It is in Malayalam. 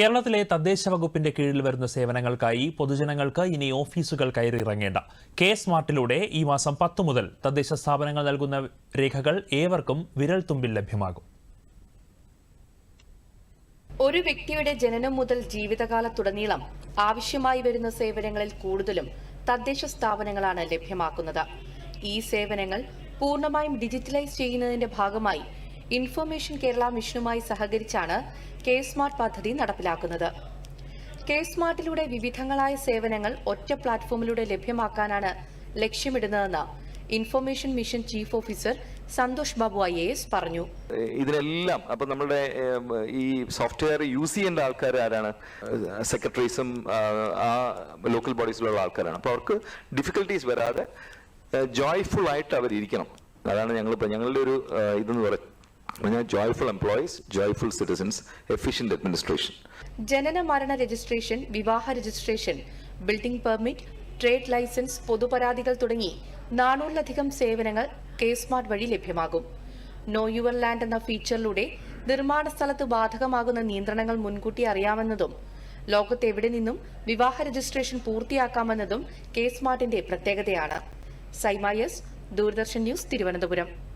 കേരളത്തിലെ തദ്ദേശ വകുപ്പിന്റെ കീഴിൽ വരുന്ന സേവനങ്ങൾക്കായി പൊതുജനങ്ങൾക്ക് ഇനി ഓഫീസുകൾ കയറിയിറങ്ങേണ്ട. കെ സ്മാർട്ടിലൂടെ ഈ മാസം പത്ത് മുതൽ തദ്ദേശ സ്ഥാപനങ്ങൾ നൽകുന്ന രേഖകൾ ഏവർക്കും വിരൽ തുമ്പിൽ ലഭ്യമാകും. ഒരു വ്യക്തിയുടെ ജനനം മുതൽ ജീവിതകാലത്തുടനീളം ആവശ്യമായി വരുന്ന സേവനങ്ങളിൽ കൂടുതലും തദ്ദേശ സ്ഥാപനങ്ങളാണ് ലഭ്യമാക്കുന്നത്. ഈ സേവനങ്ങൾ പൂർണമായും ഡിജിറ്റലൈസ് ചെയ്യുന്നതിന്റെ ഭാഗമായി ഇൻഫർമേഷൻ കേരള മിഷനുമായി സഹകരിച്ചാണ് കെ സ്മാർട്ട് പദ്ധതി നടപ്പിലാക്കുന്നത്. കെ സ്മാർട്ടിലൂടെ വിവിധങ്ങളായ സേവനങ്ങൾ ഒറ്റ പ്ലാറ്റ്ഫോമിലൂടെ ലഭ്യമാക്കാനാണ് ലക്ഷ്യമിടുന്നതെന്ന് information mission chief officer Santhosh Babu I S പറഞ്ഞു. ഇതിനെല്ലാം അപ്പൊ നമ്മുടെ ഈ സോഫ്റ്റ്വെയർ യൂസ് ചെയ്യേണ്ട ആൾക്കാർ ആരാണ്? സെക്രട്ടറീസും ആ ലോക്കൽ ബോഡീസിലുള്ള ആൾക്കാരാണ്. അപ്പൊ അവർക്ക് ഡിഫിക്കൽട്ടീസ് വരാതെ ജോയ്ഫുൾ ആയിട്ട് അവർ ഇരിക്കണം അതാണ് ഞങ്ങൾ ഞങ്ങളുടെ ഒരു ഇതെന്ന് ഇതെന്ന് പറഞ്ഞാൽ joyful employees joyful citizens efficient administration ജനന മരണ രജിസ്ട്രേഷൻ വിവാഹ registration building permit trade licence പൊതുപരാതികൾ തുടങ്ങി നാനൂറിലധികം സേവനങ്ങൾ കെ സ്മാർട്ട് വഴി ലഭ്യമാകും. നോ യുവർ ലാൻഡ് എന്ന ഫീച്ചറിലൂടെ നിർമ്മാണ സ്ഥലത്ത് ബാധകമാകുന്ന നിയന്ത്രണങ്ങൾ മുൻകൂട്ടി അറിയാമെന്നതും ലോകത്ത് എവിടെ നിന്നും വിവാഹ രജിസ്ട്രേഷൻ പൂർത്തിയാക്കാമെന്നതും കെ സ്മാർട്ടിന്റെ പ്രത്യേകതയാണ്. സൈമായസ് ദൂരദർശൻ ന്യൂസ് തിരുവനന്തപുരം